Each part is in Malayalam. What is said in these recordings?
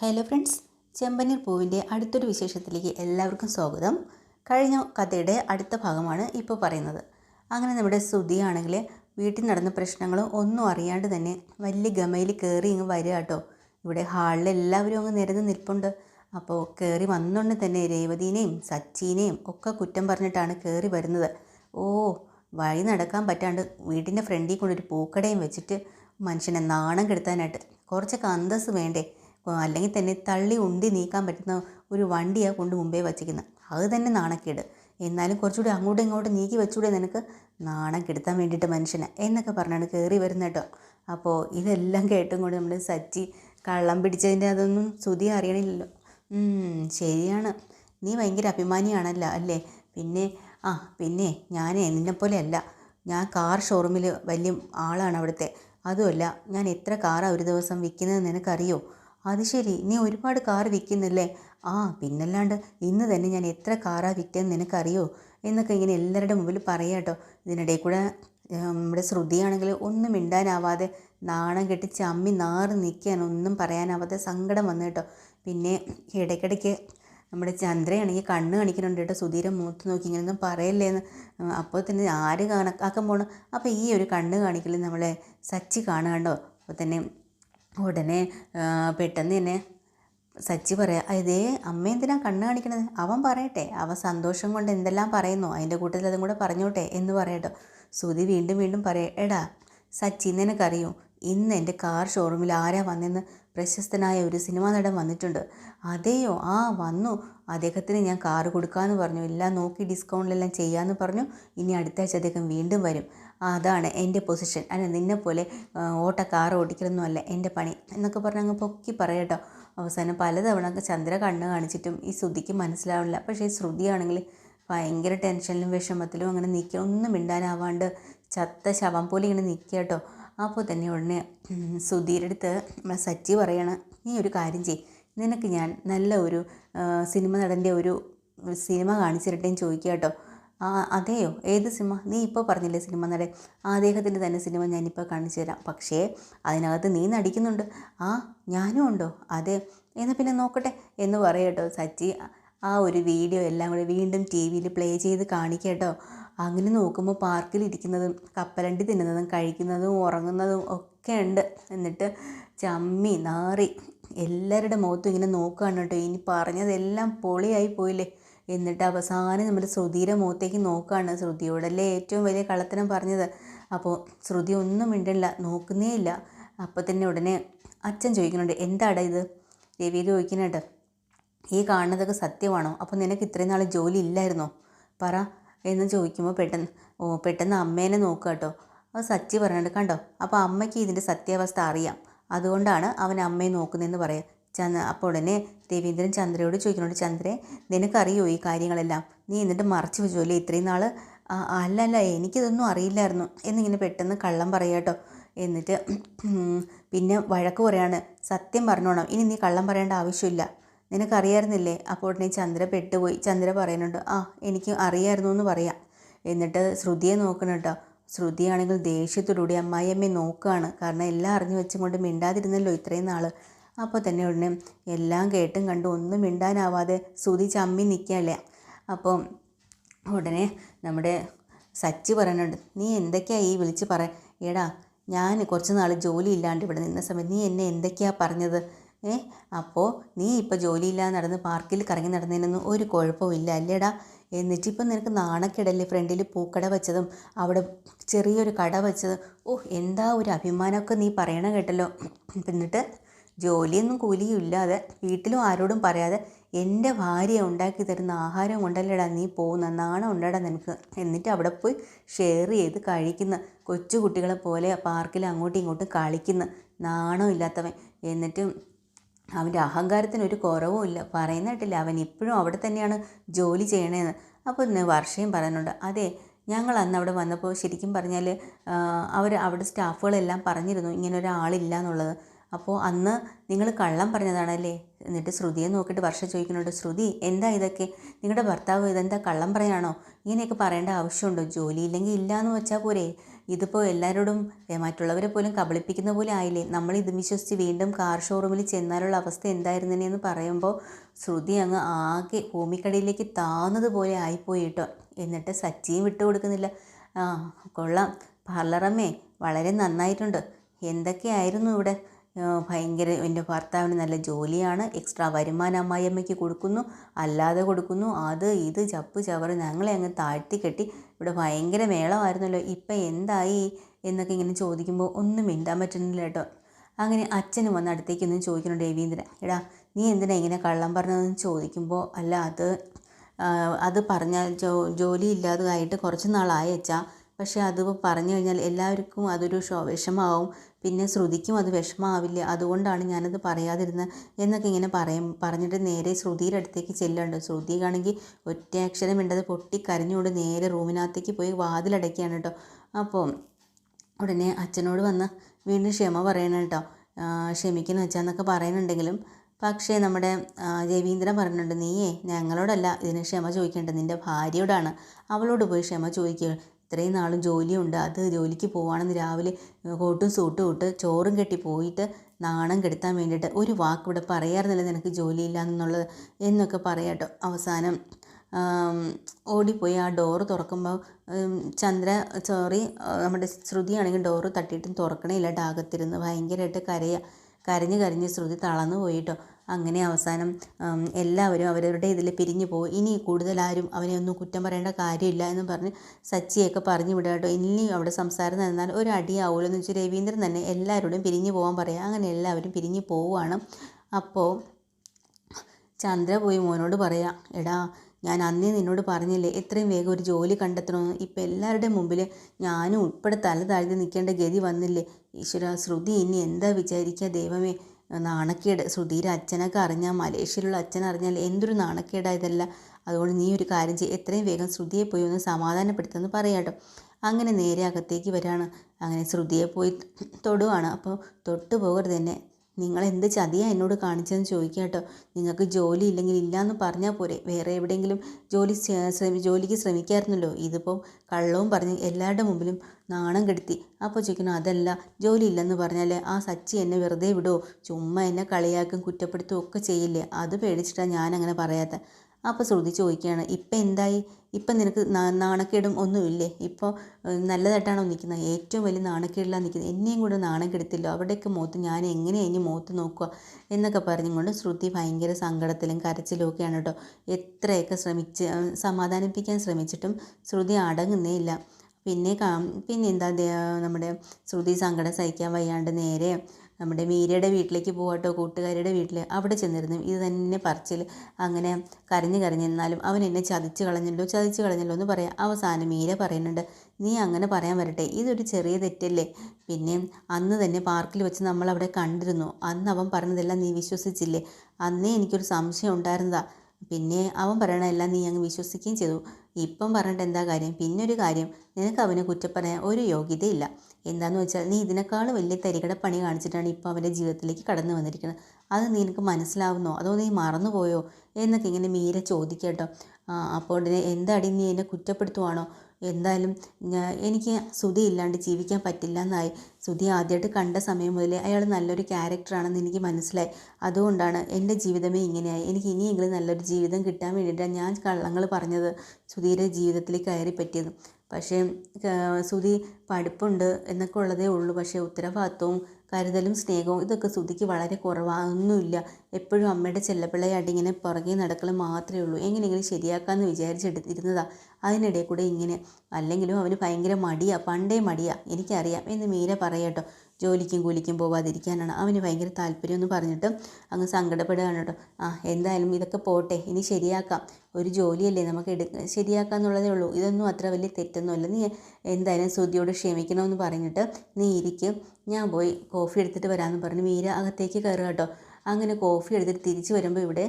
ഹലോ ഫ്രണ്ട്സ് ചെമ്പനീർ പൂവിന്റെ അടുത്തൊരു വിശേഷത്തിലേക്ക് എല്ലാവർക്കും സ്വാഗതം. കഴിഞ്ഞ കഥയുടെ അടുത്ത ഭാഗമാണ് ഇപ്പോൾ പറയുന്നത്. അങ്ങനെ നമ്മുടെ ശ്രുതിയാണെങ്കിൽ വീട്ടിൽ നടന്ന പ്രശ്നങ്ങളും ഒന്നും അറിയാണ്ട് തന്നെ വലിയ ഗമയിൽ കയറി ഇങ്ങ് വരിക കേട്ടോ. ഇവിടെ ഹാളിൽ എല്ലാവരും അങ്ങ് നിരന്ന് നിൽപ്പുണ്ട്. അപ്പോൾ കയറി വന്നുകൊണ്ട് തന്നെ രേവതീനെയും സച്ചീനെയും ഒക്കെ കുറ്റം പറഞ്ഞിട്ടാണ് കയറി വരുന്നത്. ഓ വഴി നടക്കാൻ പറ്റാണ്ട് വീട്ടിന്റെ ഫ്രണ്ടിൽ കൊണ്ടൊരു പൂക്കടയും വെച്ചിട്ട് മനുഷ്യനെ നാണം കെടുത്താനായിട്ട് കുറച്ചൊക്കെ അന്തസ്സ് വേണ്ടേ? അല്ലെങ്കിൽ തന്നെ തള്ളി ഉണ്ടി നീക്കാൻ പറ്റുന്ന ഒരു വണ്ടിയാണ് കൊണ്ട് മുമ്പേ വച്ചിരിക്കുന്നത് അത് തന്നെ നാണക്കേട്. എന്നാലും കുറച്ചുകൂടി അങ്ങോട്ടും ഇങ്ങോട്ടും നീക്കി വെച്ചുകൂടെ നിനക്ക്? നാണം കെടുത്താൻ വേണ്ടിയിട്ട് മനുഷ്യനെ. എന്നൊക്കെ പറഞ്ഞാണ് കയറി വരുന്നത് കേട്ടോ. അപ്പോൾ ഇതെല്ലാം കേട്ടും കൊണ്ട് നമ്മൾ സച്ചി കള്ളം പിടിച്ചതിന്റെ അതൊന്നും ശ്രുതി അറിയണില്ലല്ലോ. ശരിയാണ്. നീ ഭയങ്കര അഭിമാനിയാണല്ലോ അല്ലേ? പിന്നെ ആ പിന്നെ ഞാനേ നിന്നെപ്പോലെ അല്ല ഞാൻ കാർ ഷോറൂമിൽ വലിയ ആളാണ് അവിടുത്തെ. അതുമല്ല ഞാൻ എത്ര കാറാണ് ഒരു ദിവസം വിൽക്കുന്നത് നിനക്കറിയോ? അത് ശരി നീ ഒരുപാട് കാർ വിൽക്കുന്നില്ലേ? ആ പിന്നല്ലാണ്ട് ഇന്ന് തന്നെ ഞാൻ എത്ര കാറാ വിറ്റെന്ന് നിനക്കറിയോ? എന്നൊക്കെ ഇങ്ങനെ എല്ലാവരുടെ മുമ്പിൽ പറയാം കേട്ടോ ഇതിനിടയിൽ കൂടെ നമ്മുടെ ശ്രുതിയാണെങ്കിൽ ഒന്നും മിണ്ടാനാവാതെ നാണം കെട്ടി ചമ്മി നാറി നിൽക്കാൻ ഒന്നും പറയാനാവാതെ സങ്കടം വന്നു കേട്ടോ. പിന്നെ ഇടയ്ക്കിടയ്ക്ക് നമ്മുടെ ചന്ദ്രയാണെങ്കിൽ കണ്ണ് കാണിക്കുന്നുണ്ട് കേട്ടോ. സുധീരം മൂത്ത് നോക്കി ഇങ്ങനെയൊന്നും പറയല്ലേന്ന്. അപ്പോൾ തന്നെ ആര് കണക്കാക്കാൻ പോകണം അപ്പോൾ ഈ ഒരു കണ്ണ് കാണിക്കൽ നമ്മളെ സച്ചി കാണുകണ്ടോ അപ്പോൾ തന്നെ ഉടനെ പെട്ടെന്ന് തന്നെ സച്ചി പറയാം ഇതേ അമ്മ എന്തിനാ കണ്ണ് കാണിക്കണത്? അവൻ പറയട്ടെ അവൻ സന്തോഷം കൊണ്ട് എന്തെല്ലാം പറയുന്നു അതിന്റെ കൂട്ടത്തിൽ അതും കൂടെ പറഞ്ഞോട്ടെ എന്ന് പറയട്ടോ. സുധി വീണ്ടും വീണ്ടും പറയാം എടാ സച്ചി നിനക്കറിയോ ഇന്ന് എന്റെ കാർ ഷോറൂമിൽ ആരാ വന്നെന്ന്? പ്രശസ്തനായ ഒരു സിനിമാ നടൻ വന്നിട്ടുണ്ട്. അതെയോ? ആ വന്നു. അദ്ദേഹത്തിന് ഞാൻ കാറ് കൊടുക്കാമെന്ന് പറഞ്ഞു. എല്ലാം നോക്കി ഡിസ്കൗണ്ടിലെല്ലാം ചെയ്യാമെന്ന് പറഞ്ഞു. ഇനി അടുത്ത ആഴ്ച അദ്ദേഹം വീണ്ടും വരും. അതാണ് എന്റെ പൊസിഷൻ. അല്ല നിന്നെ പോലെ ഓട്ട കാർ ഓടിക്കലൊന്നുമല്ല എന്റെ പണി എന്നൊക്കെ പറഞ്ഞ് അങ്ങ് പൊക്കി പറയട്ടോ അവസാനം പലതവണ ചന്ദ്ര കണ്ണ് കാണിച്ചിട്ടും ഈ ശ്രുതിക്ക് മനസ്സിലാവില്ല പക്ഷേ ശ്രുതിയാണെങ്കിൽ ഭയങ്കര ടെൻഷനിലും വിഷമത്തിലും അങ്ങനെ നിൽക്കുക ഒന്നും മിണ്ടാനാവാണ്ട് ചത്ത ശവം പോലെ ഇങ്ങനെ നിൽക്കുക കേട്ടോ. അപ്പോൾ തന്നെ ഉടനെ സുധീരെടുത്ത് നമ്മളെ സച്ചി പറയാണ് നീ ഒരു കാര്യം ചെയ് നിനക്ക് ഞാൻ നല്ല ഒരു സിനിമ നടന്റെ ഒരു സിനിമ കാണിച്ചിരട്ടേന്ന് ചോദിക്കുക കേട്ടോ ആ അതെയോ? ഏത് സിനിമ? നീ ഇപ്പോൾ പറഞ്ഞില്ലേ സിനിമ നടൻ. അദ്ദേഹത്തിന്റെ തന്നെ സിനിമ ഞാനിപ്പോൾ കാണിച്ചു തരാം പക്ഷേ അതിനകത്ത് നീ നടിക്കുന്നുണ്ട്. ആ ഞാനും ഉണ്ടോ? അതെ എന്നാൽ പിന്നെ നോക്കട്ടെ എന്ന് പറയട്ടോ സച്ചി. ആ ഒരു വീഡിയോ എല്ലാം കൂടി വീണ്ടും ടി വിയിൽ പ്ലേ ചെയ്ത് കാണിക്കട്ടോ അങ്ങനെ നോക്കുമ്പോൾ പാർക്കിലിരിക്കുന്നതും കപ്പലണ്ടി തിന്നുന്നതും കഴിക്കുന്നതും ഉറങ്ങുന്നതും ഒക്കെ ഉണ്ട്. എന്നിട്ട് ചമ്മി നാറി എല്ലാവരുടെ മുഖത്തും ഇങ്ങനെ നോക്കുകയാണ് കേട്ടോ. ഇനി പറഞ്ഞതെല്ലാം പൊളിയായി പോയില്ലേ. എന്നിട്ട് അവസാനം നമ്മൾ ശ്രുതിയുടെ മുഖത്തേക്ക് നോക്കുകയാണ് ശ്രുതിയോടല്ലേ ഏറ്റവും വലിയ കള്ളത്തരം പറഞ്ഞത്. അപ്പോൾ ശ്രുതി ഒന്നും മിണ്ടില്ല നോക്കുന്നേ ഇല്ല. അപ്പോൾ തന്നെ ഉടനെ അച്ഛൻ ചോദിക്കുന്നുണ്ട് എന്താടാ ഇത്? രവി ചോദിക്കുന്നുണ്ട് ഈ കാണുന്നതൊക്കെ സത്യമാണോ? അപ്പോൾ നിനക്ക് ഇത്രയും നാൾ ജോലി ഇല്ലായിരുന്നോ? പറ എന്ന് ചോദിക്കുമ്പോൾ പെട്ടെന്ന് ഓ പെട്ടെന്ന് അമ്മേനെ നോക്കുക കേട്ടോ. അപ്പോൾ സച്ചി പറഞ്ഞിട്ട് കണ്ടോ അപ്പോൾ അമ്മയ്ക്ക് ഇതിന്റെ സത്യാവസ്ഥ അറിയാം. അതുകൊണ്ടാണ് അവൻ അമ്മയെ നോക്കുന്നതെന്ന് പറയാം. ചന്ദ്ര അപ്പോൾ ഉടനെ രവീന്ദ്രൻ ചന്ദ്രയോട് ചോദിക്കുന്നുണ്ട് ചന്ദ്രേ നിനക്കറിയോ ഈ കാര്യങ്ങളെല്ലാം? നീ എന്നിട്ട് മറച്ചു വെച്ചോല്ലേ ഇത്രയും നാൾ അല്ല അല്ല എനിക്കിതൊന്നും അറിയില്ലായിരുന്നു. എന്നിങ്ങനെ പെട്ടെന്ന് കള്ളം പറയാം കേട്ടോ എന്നിട്ട് പിന്നെ വഴക്ക് പറയാണ് സത്യം പറഞ്ഞോണം ഇനി നീ കള്ളം പറയേണ്ട ആവശ്യമില്ല. നിനക്കറിയായിരുന്നില്ലേ? അപ്പോൾ ഉടനെ ചന്ദ്ര പെട്ടുപോയി. ചന്ദ്ര പറയുന്നുണ്ട് ആ എനിക്ക് അറിയായിരുന്നു എന്ന് പറയാം. എന്നിട്ട് ശ്രുതിയെ നോക്കണം കേട്ടോ ശ്രുതിയാണെങ്കിൽ ദേഷ്യത്തോടുകൂടി അമ്മായിയമ്മയെ നോക്കുകയാണ്. കാരണം എല്ലാം അറിഞ്ഞു വെച്ചും കൊണ്ട് മിണ്ടാതിരുന്നല്ലോ ഇത്രയും നാൾ അപ്പോൾ തന്നെ ഉടനെ എല്ലാം കേട്ടും കണ്ടും ഒന്നും മിണ്ടാനാവാതെ ശ്രുതി ചമ്മി നിൽക്കുകയല്ലേ? അപ്പോൾ ഉടനെ നമ്മുടെ സച്ചി പറയുന്നുണ്ട് നീ എന്തൊക്കെയാ ഈ വിളിച്ച് പറ? എടാ ഞാൻ കുറച്ച് നാൾ ജോലി ഇല്ലാണ്ട് ഇവിടെ നിന്ന സമയത്ത് നീ എന്നെ എന്തൊക്കെയാ പറഞ്ഞത്? ഏ? അപ്പോൾ നീ ഇപ്പോൾ ജോലിയില്ലാതെ നടന്ന് പാർക്കിൽ കറങ്ങി നടന്നതിനൊന്നും ഒരു കുഴപ്പമില്ല അല്ലേടാ? എന്നിട്ടിപ്പം നിനക്ക് നാണക്കിടല്ലേ ഫ്രണ്ടിൽ പൂക്കട വെച്ചതും അവിടെ ചെറിയൊരു കട വെച്ചതും. ഓ എന്താ ഒരു അഭിമാനമൊക്കെ നീ പറയണ കേട്ടല്ലോ. എന്നിട്ട് ജോലിയൊന്നും കൂലിയും ഇല്ലാതെ വീട്ടിലും ആരോടും പറയാതെ എന്റെ ഭാര്യ ഉണ്ടാക്കി തരുന്ന ആഹാരം ഉണ്ടല്ലേടാ നീ പോകുന്ന നാണം ഉണ്ടടാ നിനക്ക്. എന്നിട്ട് അവിടെ പോയി ഷെയർ ചെയ്ത് കഴിക്കുന്ന കൊച്ചു കുട്ടികളെ പോലെ പാർക്കിൽ അങ്ങോട്ടും ഇങ്ങോട്ടും കളിക്കുന്ന നാണം ഇല്ലാത്തവൻ എന്നിട്ടും അവന്റെ അഹങ്കാരത്തിന് ഒരു കുറവും ഇല്ല. പറയുന്ന കേട്ടില്ല അവൻ ഇപ്പോഴും അവിടെ തന്നെയാണ് ജോലി ചെയ്യണേന്ന്. അപ്പോൾ ഇന്ന് വർഷയും പറയുന്നുണ്ട് അതെ ഞങ്ങൾ അന്ന് അവിടെ വന്നപ്പോൾ ശരിക്കും പറഞ്ഞാൽ അവർ അവിടെ സ്റ്റാഫുകളെല്ലാം പറഞ്ഞിരുന്നു ഇങ്ങനെ ഒരാളില്ല എന്നുള്ളത്. അപ്പോൾ അന്ന് നിങ്ങൾ കള്ളം പറഞ്ഞതാണല്ലേ? എന്നിട്ട് ശ്രുതിയെ നോക്കിയിട്ട് വർഷ ചോദിക്കുന്നുണ്ട് ശ്രുതി എന്താ ഇതൊക്കെ? നിങ്ങളുടെ ഭർത്താവ് ഇതെന്താ കള്ളം പറയാണോ? ഇങ്ങനെയൊക്കെ പറയേണ്ട ആവശ്യമുണ്ടോ? ജോലി ഇല്ലെങ്കിൽ ഇല്ല എന്ന് വെച്ചാൽ പോരെ. ഇതിപ്പോൾ എല്ലാവരോടും മറ്റുള്ളവരെ പോലും കബളിപ്പിക്കുന്ന പോലെ ആയില്ലേ? നമ്മൾ ഇത് വിശ്വസിച്ച് വീണ്ടും കാർ ഷോറൂമിൽ ചെന്നാലുള്ള അവസ്ഥ എന്തായിരുന്നെന്ന് പറയുമ്പോൾ ശ്രുതി അങ്ങ് ആകെ ഭൂമിക്കടയിലേക്ക് താന്നതുപോലെ ആയിപ്പോയി കേട്ടോ. എന്നിട്ട് സച്ചിയും വിട്ടു കൊടുക്കുന്നില്ല. ആ കൊള്ളാം. പാർലറമ്മേ വളരെ നന്നായിട്ടുണ്ട്. എന്തൊക്കെയായിരുന്നു ഇവിടെ? ഭയങ്കര എന്റെ ഭർത്താവിന് നല്ല ജോലിയാണ്. എക്സ്ട്രാ വരുമാനം അമ്മായിയമ്മയ്ക്ക് കൊടുക്കുന്നു. അല്ലാതെ കൊടുക്കുന്നു. അത് ഇത് ചപ്പ് ചവറ്. ഞങ്ങളെ അങ്ങ് താഴ്ത്തി കെട്ടി. ഇവിടെ ഭയങ്കര മേളമായിരുന്നല്ലോ. ഇപ്പം എന്തായി എന്നൊക്കെ ഇങ്ങനെ ചോദിക്കുമ്പോൾ ഒന്നും മിണ്ടാൻ പറ്റുന്നില്ല കേട്ടോ. അങ്ങനെ അച്ഛനും വന്ന് അടുത്തേക്കൊന്നും ചോദിക്കണം രവീന്ദ്രൻ. എടാ നീ എന്തിനാ ഇങ്ങനെ കള്ളം പറഞ്ഞതെന്ന് ചോദിക്കുമ്പോൾ അല്ല അത് അത് പറഞ്ഞാൽ ജോ ജോലി ഇല്ലാതായിട്ട് കുറച്ച് നാളായി അച്ഛാ. പക്ഷേ അത് പറഞ്ഞു കഴിഞ്ഞാൽ എല്ലാവർക്കും അതൊരു ഷോ വിഷമാവും പിന്നെ ശ്രുതിക്കും അത് വിഷമമാവില്ല. അതുകൊണ്ടാണ് ഞാനത് പറയാതിരുന്നത് എന്നൊക്കെ ഇങ്ങനെ പറയും. പറഞ്ഞിട്ട് നേരെ ശ്രുതിയുടെ അടുത്തേക്ക് ചെല്ലുന്നുണ്ട്. ശ്രുതിക്കാണെങ്കിൽ ഒറ്റ അക്ഷരം മിണ്ടത് പൊട്ടി കരഞ്ഞുകൊണ്ട് നേരെ റൂമിനകത്തേക്ക് പോയി വാതിലടയ്ക്കുകയാണ് കേട്ടോ. അപ്പോൾ ഉടനെ അച്ഛനോട് വന്ന് വീണ്ടും ക്ഷമ പറയണം കേട്ടോ. ക്ഷമിക്കുന്ന വെച്ചാന്നൊക്കെ പറയുന്നുണ്ടെങ്കിലും പക്ഷേ നമ്മുടെ രവീന്ദ്രൻ പറഞ്ഞിട്ടുണ്ട് നീയേ ഞങ്ങളോടല്ല ഇതിന് ക്ഷമ ചോദിക്കേണ്ടത്. നിന്റെ ഭാര്യയോടാണ്. അവളോട് പോയി ക്ഷമ ചോദിക്കുക ഇത്രയും നാളും ജോലിയുണ്ട്. അത് ജോലിക്ക് പോവാണെന്ന് രാവിലെ കോട്ടും സൂട്ടും ഇട്ട് ചോറും കെട്ടി പോയിട്ട് നാണം കെടുത്താൻ വേണ്ടിയിട്ട് ഒരു വാക്ക് ഇവിടെ പറയാറുന്നില്ല നിനക്ക് ജോലിയില്ല എന്നുള്ളത് എന്നൊക്കെ പറയാട്ടോ അവസാനം ഓടിപ്പോയി. ആ ഡോറ് തുറക്കുമ്പോൾ ചന്ദ്ര സോറി നമ്മുടെ ശ്രുതിയാണെങ്കിൽ ഡോറ് തട്ടിയിട്ടും തുറക്കണേയില്ല ഡാകത്തിരുന്ന് ഭയങ്കരമായിട്ട് കരയുക കരഞ്ഞ് കരഞ്ഞ് ശ്രുതി തളർന്നു പോയിട്ടോ അങ്ങനെ അവസാനം എല്ലാവരും അവരവരുടെ ഇതിൽ പിരിഞ്ഞു പോകും. ഇനി കൂടുതലാരും അവനെ ഒന്നും കുറ്റം പറയേണ്ട കാര്യമില്ല എന്ന് പറഞ്ഞ് സച്ചിയൊക്കെ പറഞ്ഞു വിടുക കേട്ടോ. ഇനി അവിടെ സംസാരം നിന്നാൽ ഒരു അടിയാവുമല്ലോ എന്ന് വെച്ചാൽ രവീന്ദ്രൻ തന്നെ എല്ലാവരോടും പിരിഞ്ഞു പോകാൻ പറയാം. അങ്ങനെ എല്ലാവരും പിരിഞ്ഞു പോവുകയാണ്. അപ്പോൾ ചന്ദ്ര പോയി മോനോട് പറയാം എടാ ഞാൻ അന്നേ നിന്നോട് പറഞ്ഞില്ലേ എത്രയും വേഗം ഒരു ജോലി കണ്ടെത്തണമെന്ന് ഇപ്പം എല്ലാവരുടെയും മുമ്പിൽ ഞാനും ഉൾപ്പെടെ തല താഴ്ത്തി നിൽക്കേണ്ട ഗതി വന്നില്ലേ. ഈശ്വര ശ്രുതി ഇനി എന്താ വിചാരിക്കുക ദൈവമേ. നാണക്കേട്. സുധീര അച്ഛനൊക്കെ അറിഞ്ഞാൽ മലേഷ്യയിലുള്ള അച്ഛൻ അറിഞ്ഞാൽ എന്തൊരു നാണക്കേടാ ഇതല്ല. അതുകൊണ്ട് നീ ഒരു കാര്യം ചെയ്യ്. എത്രയും വേഗം ശ്രുതിയെ പോയി ഒന്ന് സമാധാനപ്പെടുത്തുമെന്ന് പറയാട്ടോ അങ്ങനെ നേരെ അകത്തേക്ക് വരാണ്. അങ്ങനെ ശ്രുതിയെ പോയി തൊടുവാണ്. അപ്പോൾ തൊട്ട് പോകരുത് തന്നെ നിങ്ങൾ എന്ത് ചതിയാണ് എന്നോട് കാണിച്ചതെന്ന് ചോദിക്കുക കേട്ടോ. നിങ്ങൾക്ക് ജോലി ഇല്ലെങ്കിൽ ഇല്ലയെന്ന് പറഞ്ഞാൽ പോരെ. വേറെ എവിടെയെങ്കിലും ജോലി ശ്രമി ജോലിക്ക് ശ്രമിക്കാമായിരുന്നല്ലോ ഇതിപ്പോൾ കള്ളവും പറഞ്ഞ് എല്ലാവരുടെ മുമ്പിലും നാണം കെടുത്തി. അപ്പോൾ ചോദിക്കണം അതല്ല ജോലി ഇല്ലെന്ന് പറഞ്ഞാൽ ആ സച്ചി എന്നെ വെറുതെ വിടുമോ ചുമ്മാ എന്നെ കളിയാക്കും കുറ്റപ്പെടുത്തും ഒക്കെ ചെയ്യില്ലേ? അത് പേടിച്ചിട്ടാണ് ഞാനങ്ങനെ പറയാത്ത. അപ്പോൾ ശ്രുതി ചോദിക്കുകയാണ് ഇപ്പം എന്തായി? ഇപ്പം നിനക്ക് നാണക്കേടും ഒന്നുമില്ലേ ഇപ്പോൾ നല്ലതായിട്ടാണോ നിൽക്കുന്നത്? ഏറ്റവും വലിയ നാണക്കേടിലാണ് നിൽക്കുന്നത്. എന്നെയും കൂടെ നാണം കെടുത്തില്ലോ? അവിടെയൊക്കെ മോത്ത് ഞാൻ എങ്ങനെ ഇനി മോത്ത് നോക്കുക? എന്നൊക്കെ പറഞ്ഞുകൊണ്ട് ശ്രുതി ഭയങ്കര സങ്കടത്തിലും കരച്ചിലും ഒക്കെയാണ് കേട്ടോ. എത്രയൊക്കെ ശ്രമിച്ച് സമാധാനിപ്പിക്കാൻ ശ്രമിച്ചിട്ടും ശ്രുതി അടങ്ങുന്നേ ഇല്ല. പിന്നെ കാ പിന്നെ എന്താ നമ്മുടെ ശ്രുതി സങ്കടം സഹിക്കാൻ വയ്യാണ്ട് നേരെ നമ്മുടെ മീരയുടെ വീട്ടിലേക്ക് പോവാട്ടോ കൂട്ടുകാരിയുടെ വീട്ടിൽ അവിടെ ചെന്നിരുന്നു. ഇത് തന്നെ പറച്ചിൽ അങ്ങനെ കരഞ്ഞു കരഞ്ഞെന്നാലും അവൻ എന്നെ ചതിച്ച് കളഞ്ഞല്ലോ ചതിച്ച് കളഞ്ഞല്ലോ എന്ന് പറയാം. അവസാനം മീര പറയുന്നുണ്ട് നീ അങ്ങനെ പറയാൻ വരട്ടെ. ഇതൊരു ചെറിയ തെറ്റല്ലേ? പിന്നെ അന്ന് തന്നെ പാർക്കിൽ വെച്ച് നമ്മൾ അവിടെ കണ്ടിരുന്നു. അന്ന് അവൻ പറഞ്ഞതെല്ലാം നീ വിശ്വസിച്ചില്ലേ? അന്നേ എനിക്കൊരു സംശയം ഉണ്ടായിരുന്നതാ. പിന്നെ അവൻ പറയണതെല്ലാം നീ അങ്ങ് വിശ്വസിക്കുകയും ചെയ്തു. ഇപ്പം പറഞ്ഞിട്ട് എന്താ കാര്യം? പിന്നൊരു കാര്യം നിനക്ക് അവനെ കുറ്റം പറയാൻ ഒരു യോഗ്യതയില്ല. എന്താന്ന് വെച്ചാൽ നീ ഇതിനേക്കാൾ വലിയ തരികട പണി കാണിച്ചിട്ടാണ് ഇപ്പോൾ അവന്റെ ജീവിതത്തിലേക്ക് കടന്നു വന്നിരിക്കുന്നത്. അത് നീ എനിക്ക് മനസ്സിലാവുന്നോ? അതോ നീ മറന്നുപോയോ? എന്നൊക്കെ ഇങ്ങനെ മീര ചോദിക്കട്ടോ അപ്പോൾ എന്താടി നീ എന്നെ കുറ്റപ്പെടുത്തുവാണോ? എന്തായാലും എനിക്ക് സുധി ഇല്ലാണ്ട് ജീവിക്കാൻ പറ്റില്ല എന്നായി സുധി ആദ്യമായിട്ട് കണ്ട സമയം മുതലേ അയാൾ നല്ലൊരു ക്യാരക്ടറാണെന്ന് എനിക്ക് മനസ്സിലായി. അതുകൊണ്ടാണ് എന്റെ ജീവിതമേ ഇങ്ങനെയായി. എനിക്ക് ഇനിയെങ്കിലും നല്ലൊരു ജീവിതം കിട്ടാൻ വേണ്ടിയിട്ടാണ് ഞാൻ കള്ളങ്ങൾ പറഞ്ഞത്. സുധീരെ ജീവിതത്തിൽ കയറി പറ്റിയത് പക്ഷേ സുധി പഠിപ്പുണ്ട് എന്നൊക്കെ ഉള്ളതേ ഉള്ളൂ. പക്ഷേ ഉത്തരവാദിത്വവും കരുതലും സ്നേഹവും ഇതൊക്കെ ശ്രുതിക്ക് വളരെ കുറവാണൊന്നുമില്ല എപ്പോഴും അമ്മയുടെ ചെല്ലപ്പിള്ളയായിട്ട് ഇങ്ങനെ പുറകെ നടക്കൽ മാത്രമേ ഉള്ളൂ. എങ്ങനെയെങ്കിലും ശരിയാക്കാമെന്ന് വിചാരിച്ചെടുത്തിരുന്നതാ. അതിനിടയിൽ കൂടെ ഇങ്ങനെ അല്ലെങ്കിലും അവന് ഭയങ്കര മടിയാ പണ്ടേ മടിയാ എനിക്കറിയാം എന്ന് മീര പറയാട്ടോ. ജോലിക്കും കൂലിക്കും പോവാതിരിക്കാനാണ്. അവന് ഭയങ്കര താല്പര്യം പറഞ്ഞിട്ട് അങ്ങ് സങ്കടപ്പെടുകയാണ് കേട്ടോ. ആ എന്തായാലും ഇതൊക്കെ പോട്ടെ ഇനി ശരിയാക്കാം. ഒരു ജോലിയല്ലേ നമുക്ക് എടുക്ക ശരിയാക്കാന്നുള്ളതേ ഉള്ളൂ. ഇതൊന്നും അത്ര വലിയ തെറ്റൊന്നുമല്ല. നീ എന്തായാലും ശ്രുതിയോട് ക്ഷമിക്കണമെന്ന് പറഞ്ഞിട്ട് നീ ഇരിക്കും. ഞാൻ പോയി കോഫി എടുത്തിട്ട് വരാമെന്ന് പറഞ്ഞ്. മീര അകത്തേക്ക് കയറുക കേട്ടോ. അങ്ങനെ കോഫി എടുത്തിട്ട് തിരിച്ച് വരുമ്പോൾ ഇവിടെ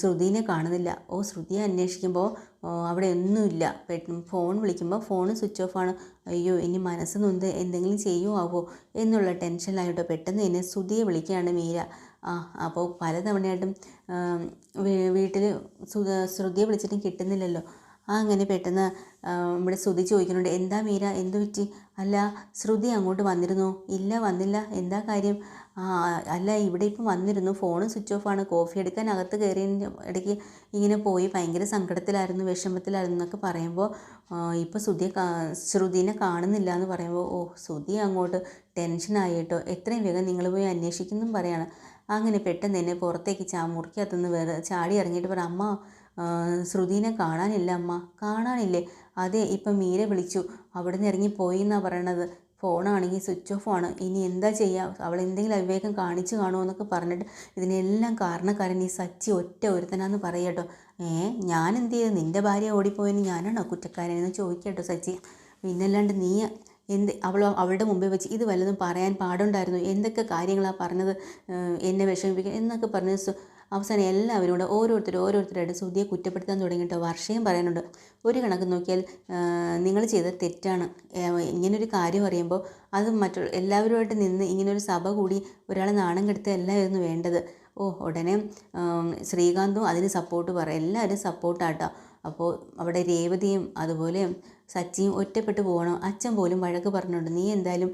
ശ്രുതിനെ കാണുന്നില്ല. ഓ ശ്രുതിയെ അന്വേഷിക്കുമ്പോൾ അവിടെ ഒന്നുമില്ല. ഫോൺ വിളിക്കുമ്പോൾ ഫോൺ സ്വിച്ച് ഓഫ് ആണ്. അയ്യോ ഇനി മനസ്സ് നൊന്ത് എന്തെങ്കിലും ആവോ എന്നുള്ള ടെൻഷനിലായിട്ടോ പെട്ടെന്ന് എന്നെ ശ്രുതിയെ വിളിക്കുകയാണ് മീര. ആ അപ്പോൾ പലതവണയായിട്ടും വീട്ടിൽ ശ്രുതിയെ വിളിച്ചിട്ടും കിട്ടുന്നില്ലല്ലോ. ആ അങ്ങനെ പെട്ടെന്ന് ഇവിടെ ശ്രുതി ചോദിക്കുന്നുണ്ട്. എന്താ മീര? എന്തു പറ്റി അല്ല ശ്രുതി അങ്ങോട്ട് വന്നിരുന്നു? ഇല്ല വന്നില്ല. എന്താ കാര്യം? അല്ല ഇവിടെ ഇപ്പം വന്നിരുന്നു. ഫോണും സ്വിച്ച് ഓഫ് ആണ്. കോഫി എടുക്കാൻ അകത്ത് കയറി ഇടയ്ക്ക് ഇങ്ങനെ പോയി. ഭയങ്കര സങ്കടത്തിലായിരുന്നു വിഷമത്തിലായിരുന്നു എന്നൊക്കെ പറയുമ്പോൾ ഇപ്പോൾ ശ്രുതിയെ ശ്രുതിനെ കാണുന്നില്ല എന്ന് പറയുമ്പോൾ ഓ ശ്രുതി അങ്ങോട്ട് ടെൻഷനായി കേട്ടോ. എത്രയും വേഗം നിങ്ങൾ പോയി അന്വേഷിക്കുന്നു പറയാണ്. അങ്ങനെ പെട്ടെന്ന് തന്നെ പുറത്തേക്ക് ചാ മുറിക്കകത്തുനിന്ന് വേറെ ചാടി ഇറങ്ങിയിട്ട് പറ അമ്മ ശ്രുതിനെ കാണാനില്ല അമ്മ. കാണാനില്ലേ? അതെ ഇപ്പം മീര വിളിച്ചു. അവിടെ നിന്ന് ഇറങ്ങിപ്പോയി എന്നാണ് പറയണത്. ഫോണാണെങ്കിൽ സ്വിച്ച് ഓഫ് ആണ്. ഇനി എന്താ ചെയ്യുക അവൾ എന്തെങ്കിലും അവിവേകം കാണിച്ചു കാണുമോ എന്നൊക്കെ പറഞ്ഞിട്ട് ഇതിനെല്ലാം കാരണക്കാരൻ ഈ സച്ചി ഒറ്റ ഒരുത്തനാന്ന് പറയട്ടോ ഏ ഞാൻ എന്ത് ചെയ്തു? നിന്റെ ഭാര്യ ഓടിപ്പോയതിന് ഞാനാണോ കുറ്റക്കാരൻ എന്ന് ചോദിക്കട്ടോ സച്ചി. പിന്നല്ലാണ്ട് നീ എന്ത് അവൾ അവളുടെ മുമ്പിൽ വെച്ച് ഇത് വല്ലതും പറയാൻ പാടുണ്ടായിരുന്നു? എന്തൊക്കെ കാര്യങ്ങളാണ് പറഞ്ഞത് എന്നെ വിഷമിപ്പിക്കാൻ എന്നൊക്കെ പറഞ്ഞ് അവസാനം എല്ലാവരും കൂടെ ഓരോരുത്തരും സുധിയെ കുറ്റപ്പെടുത്താൻ തുടങ്ങിയിട്ട് വർഷയും പറയാനുണ്ട്. ഒരു കണക്ക് നോക്കിയാൽ നിങ്ങൾ ചെയ്ത തെറ്റാണ്. ഇങ്ങനൊരു കാര്യം അറിയുമ്പോൾ അത് മറ്റുള്ള എല്ലാവരുമായിട്ട് നിന്ന് ഇങ്ങനൊരു സഭ കൂടി ഒരാളെ നാണം കെടുത്തല്ലായിരുന്നു വേണ്ടത്. ഓ ഉടനെ ശ്രീകാന്തും അതിന് സപ്പോർട്ട് പറയും എല്ലാവരും സപ്പോർട്ടാട്ടോ അപ്പോൾ അവിടെ രേവതിയും അതുപോലെ സച്ചിയും ഒറ്റപ്പെട്ടു പോകണം? അച്ഛൻ പോലും വഴക്ക് പറഞ്ഞിട്ടുണ്ട് നീ എന്തായാലും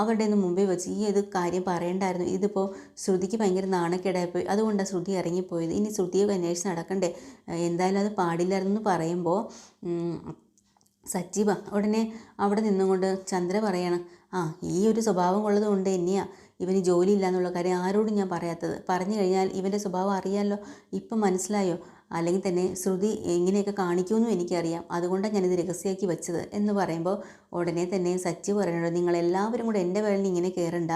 അവരുടെ ഒന്ന് മുമ്പിൽ വെച്ച് ഈ ഇത് കാര്യം പറയണ്ടായിരുന്നു. ഇതിപ്പോൾ ശ്രുതിക്ക് ഭയങ്കര നാണക്കേടായിപ്പോയി അതുകൊണ്ടാണ് ശ്രുതി ഇറങ്ങിപ്പോയത്. ഇനി ശ്രുതിയെ അന്വേഷിച്ച് നടക്കണ്ടേ? എന്തായാലും അത് പാടില്ലായിരുന്നു എന്ന് പറയുമ്പോൾ സജീവ ഉടനെ അവിടെ നിന്നുകൊണ്ട് ചന്ദ്ര പറയണം ആ ഈ ഒരു സ്വഭാവം ഉള്ളത് കൊണ്ട് തന്നെയാണ് ഇവന് ജോലിയില്ല എന്നുള്ള കാര്യം ആരോടും ഞാൻ പറയാത്തത്. പറഞ്ഞു കഴിഞ്ഞാൽ ഇവന്റെ സ്വഭാവം അറിയാമല്ലോ ഇപ്പം മനസ്സിലായോ? അല്ലെങ്കിൽ തന്നെ ശ്രുതി ഇങ്ങനെയൊക്കെ കാണിക്കുമെന്നും എനിക്കറിയാം. അതുകൊണ്ടാണ് ഞാനിത് രഹസ്യമാക്കി വെച്ചത് എന്ന് പറയുമ്പോൾ ഉടനെ തന്നെ സച്ചി പറയുന്നത് നിങ്ങളെല്ലാവരും കൂടെ എന്റെ വേളിൽ ഇങ്ങനെ കയറണ്ട.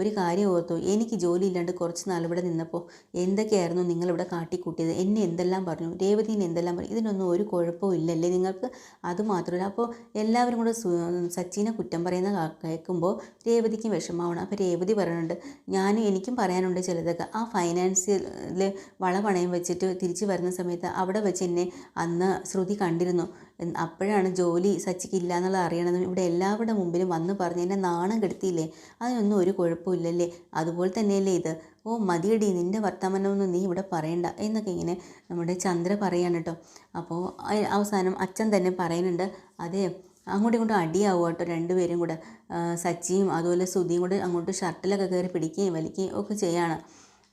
ഒരു കാര്യം ഓർത്തു. എനിക്ക് ജോലി ഇല്ലാണ്ട് കുറച്ച് ഇവിടെ നിന്നപ്പോൾ എന്തൊക്കെയായിരുന്നു നിങ്ങളിവിടെ കാട്ടിക്കൂട്ടിയത്? എന്നെ എന്തെല്ലാം പറഞ്ഞു? രേവതിനെ എന്തെല്ലാം പറഞ്ഞു? ഇതിനൊന്നും ഒരു കുഴപ്പവും ഇല്ലല്ലേ നിങ്ങൾക്ക്? അതുമാത്രമല്ല അപ്പോൾ എല്ലാവരും കൂടെ സച്ചിനെ കുറ്റം പറയുന്ന കേൾക്കുമ്പോൾ രേവതിക്ക് വിഷമാവണം അപ്പോൾ രേവതി പറയുന്നുണ്ട് ഞാനും എനിക്കും പറയാനുണ്ട് ചിലതൊക്കെ. ആ ഫൈനാൻസിൽ വളപണയം വെച്ചിട്ട് തിരിച്ചു വരുന്ന സമയത്ത് അവിടെ വെച്ച് എന്നെ അന്ന് ശ്രുതി കണ്ടിരുന്നു. അപ്പോഴാണ് ജോലി സച്ചിക്ക് ഇല്ല എന്നുള്ളത് അറിയണത് ഇവിടെ എല്ലാവരുടെ മുമ്പിലും വന്ന് പറഞ്ഞ് എന്നെ നാണം കെടുത്തിയില്ലേ? അതിനൊന്നും ഒരു കുഴപ്പമില്ലല്ലേ? അതുപോലെ തന്നെയല്ലേ ഇത്. ഓ മതിയടി നിന്റെ വർത്തമാനമൊന്നും നീ ഇവിടെ പറയണ്ട എന്നൊക്കെ ഇങ്ങനെ നമ്മുടെ ചന്ദ്ര പറയാണ് കേട്ടോ. അപ്പോൾ അവസാനം അച്ഛൻ തന്നെ പറയുന്നുണ്ട് അതെ അങ്ങോട്ടും ഇങ്ങോട്ടും അടിയാവും കേട്ടോ രണ്ടുപേരും കൂടെ. സച്ചിയും അതുപോലെ സുധിയും കൂടെ അങ്ങോട്ട് ഷർട്ടിലൊക്കെ കയറി പിടിക്കുകയും വലിക്കുകയും ഒക്കെ ചെയ്യാണ്.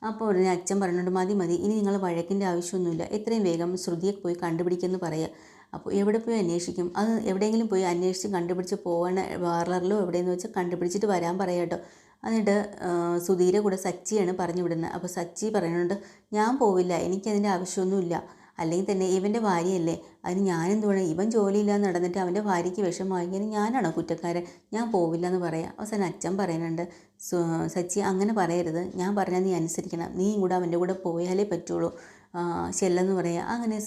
അപ്പോൾ ഉടനെ അച്ഛൻ പറഞ്ഞുകൊണ്ട് മതി മതി ഇനി നിങ്ങൾ വഴക്കിന്റെ ആവശ്യമൊന്നുമില്ല. എത്രയും വേഗം ശ്രുതിയെ പോയി കണ്ടുപിടിക്കുമെന്ന് പറയുക അപ്പോൾ എവിടെ പോയി അന്വേഷിക്കും? അത് എവിടെയെങ്കിലും പോയി അന്വേഷിച്ച് കണ്ടുപിടിച്ച് പോകണ പാർലറിലോ എവിടെയെന്ന് വെച്ചാൽ കണ്ടുപിടിച്ചിട്ട് വരാൻ പറയാം കേട്ടോ. എന്നിട്ട് സുധീര കൂടെ സച്ചിയാണ് പറഞ്ഞു വിടുന്നത്. അപ്പോൾ സച്ചി പറയുന്നുണ്ട് ഞാൻ പോവില്ല എനിക്കതിന്റെ ആവശ്യമൊന്നുമില്ല. അല്ലെങ്കിൽ തന്നെ ഇവന്റെ ഭാര്യയല്ലേ. അതിന് ഞാനെന്തുവാണ്? ഇവൻ ജോലിയില്ലാന്ന് നടന്നിട്ട് അവന്റെ ഭാര്യയ്ക്ക് വിഷമമായി ഞാനാണോ കുറ്റക്കാരൻ? ഞാൻ പോവില്ല എന്ന് പറയാം. അവസാനം അച്ഛൻ പറയുന്നുണ്ട് സച്ചി അങ്ങനെ പറയരുത്. ഞാൻ പറഞ്ഞാൽ നീ അനുസരിക്കണം. നീ കൂടെ അവന്റെ കൂടെ പോയാലേ പറ്റുള്ളൂ. ചെല്ലെന്ന് പറയാം. അങ്ങനെ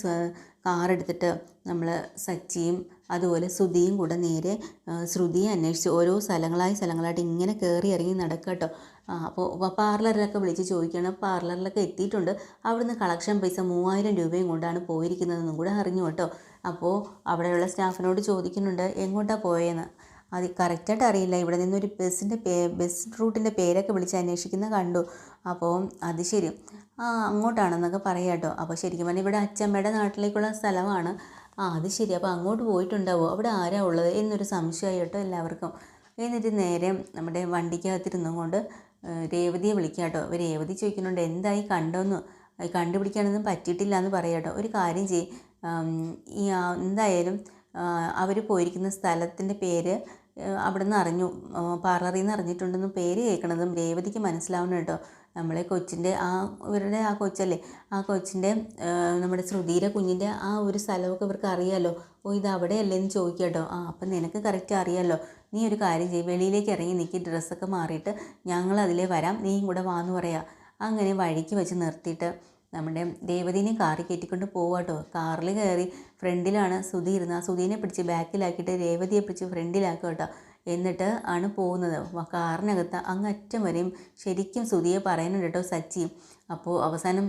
കാറെടുത്തിട്ട് നമ്മൾ സച്ചിയും അതുപോലെ ശ്രുതിയും കൂടെ നേരെ ശ്രുതിയെ അന്വേഷിച്ച് ഓരോ സ്ഥലങ്ങളായി സ്ഥലങ്ങളായിട്ട് ഇങ്ങനെ കയറി ഇറങ്ങി നടക്കുക കേട്ടോ അപ്പോൾ പാർലറിലൊക്കെ വിളിച്ച് ചോദിക്കണം പാർലറിലൊക്കെ എത്തിയിട്ടുണ്ട്. അവിടുന്ന് കളക്ഷൻ പൈസ മൂവായിരം രൂപയും കൊണ്ടാണ് പോയിരിക്കുന്നതെന്നും കൂടെ അറിഞ്ഞു കേട്ടോ. അപ്പോൾ അവിടെയുള്ള സ്റ്റാഫിനോട് ചോദിക്കുന്നുണ്ട് എങ്ങോട്ടാണ് പോയെന്ന്? അത് കറക്റ്റായിട്ട് അറിയില്ല. ഇവിടെ നിന്നൊരു ബസ്സിന്റെ പേ ബസ് റൂട്ടിന്റെ പേരൊക്കെ വിളിച്ച് അന്വേഷിക്കുന്ന കണ്ടു. അപ്പോൾ അത് ശരി. ആ അങ്ങോട്ടാണെന്നൊക്കെ പറയാം കേട്ടോ അപ്പോൾ ശരിക്കും പറഞ്ഞാൽ ഇവിടെ അച്ഛമ്മയുടെ നാട്ടിലേക്കുള്ള സ്ഥലമാണ്. ആ അത് ശരി. അപ്പോൾ അങ്ങോട്ട് പോയിട്ടുണ്ടാവോ? അവിടെ ആരാ ഉള്ളത്? എന്നൊരു സംശയമായി കേട്ടോ എല്ലാവർക്കും. എന്നിട്ട് നേരെ നമ്മുടെ വണ്ടിക്കകത്തിരുന്നും കൊണ്ട് രേവതിയെ വിളിക്കാം കേട്ടോ രേവതി ചോദിക്കുന്നുണ്ട് എന്തായി കണ്ടോന്ന്? കണ്ടുപിടിക്കാനൊന്നും പറ്റിയിട്ടില്ല എന്ന് പറയാം കേട്ടോ ഒരു കാര്യം ചെയ്യും. ഈ എന്തായാലും അവർ പോയിരിക്കുന്ന സ്ഥലത്തിന്റെ പേര് അവിടെ നിന്ന് അറിഞ്ഞു. പാർലറിൽ നിന്ന് അറിഞ്ഞിട്ടുണ്ടെന്നും പേര് കേൾക്കണതും രേവതിക്ക് മനസ്സിലാവണം കേട്ടോ നമ്മളെ കൊച്ചിന്റെ ആ ഇവരുടെ ആ കൊച്ചല്ലേ? ആ കൊച്ചിന്റെ നമ്മുടെ ശ്രുതിയുടെ കുഞ്ഞിന്റെ ആ ഒരു സ്ഥലമൊക്കെ ഇവർക്ക് അറിയാമല്ലോ ഓ ഇത് അവിടെയല്ലേ എന്ന് ചോദിക്കുക കേട്ടോ. ആ അപ്പം നിനക്ക് കറക്റ്റ് അറിയാമല്ലോ നീ ഒരു കാര്യം ചെയ്യും. വെളിയിലേക്ക് ഇറങ്ങി നിൽക്കി ഡ്രസ്സൊക്കെ മാറിയിട്ട് ഞങ്ങൾ അതിലേ വരാം. നീയും കൂടെ വാന്ന് പറയാം. അങ്ങനെ വഴിക്ക് വെച്ച് നിർത്തിയിട്ട് നമ്മുടെ ദേവതീനെ കാറിൽ കയറ്റിക്കൊണ്ട് പോവാട്ടോ കാറിൽ കയറി ഫ്രണ്ടിലാണ് സുധി ഇരുന്നത് ആ സുധീനെ പിടിച്ച് ബാക്കിലാക്കിയിട്ട് രേവതിയെ പിടിച്ച് ഫ്രണ്ടിലാക്കുക കേട്ടോ. എന്നിട്ട് ആണ് പോകുന്നത്. കാറിനകത്ത് അങ്ങറ്റം വരെയും ശരിക്കും സുധിയെ പറയുന്നുണ്ട് കേട്ടോ സച്ചി അപ്പോൾ അവസാനം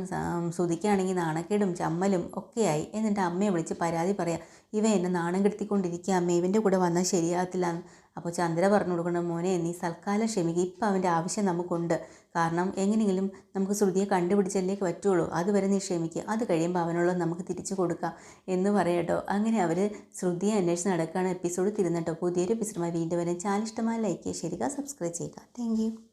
സുധിക്കാണെങ്കിൽ നാണക്കേടും ചമ്മലും ഒക്കെയായി. എന്നിട്ട് അമ്മയെ വിളിച്ച് പരാതി പറയാം ഇവ എന്നെ നാണം കെടുത്തിക്കൊണ്ടിരിക്കുക അമ്മ ഇവന്റെ കൂടെ വന്നാൽ ശരിയാകത്തില്ല അപ്പോൾ ചന്ദ്ര പറഞ്ഞു കൊടുക്കണം മോനെ നീ സൽക്കാല ക്ഷമിക്കുക ഇപ്പം അവന്റെ ആവശ്യം നമുക്കുണ്ട്. കാരണം എങ്ങനെയെങ്കിലും നമുക്ക് ശ്രുതിയെ കണ്ടുപിടിച്ചല്ലേ പറ്റുള്ളൂ. അതുവരെ നീ ക്ഷമിക്കുക അത് കഴിയുമ്പോൾ അവനുള്ളത് നമുക്ക് തിരിച്ചു കൊടുക്കാം. എന്ന് പറയട്ടോ അങ്ങനെ അവർ ശ്രുതിയെ അന്വേഷിച്ച് നടക്കുകയാണ്. എപ്പിസോഡ് തിരുന്നട്ടോ. പുതിയൊരു എപ്പിസോഡുമായി വീണ്ടും വരെ. ചാനൽ ഇഷ്ടമായി ലൈക്ക് ചെയ്യുക ശരിക്കും സബ്സ്ക്രൈബ് ചെയ്യുക. താങ്ക്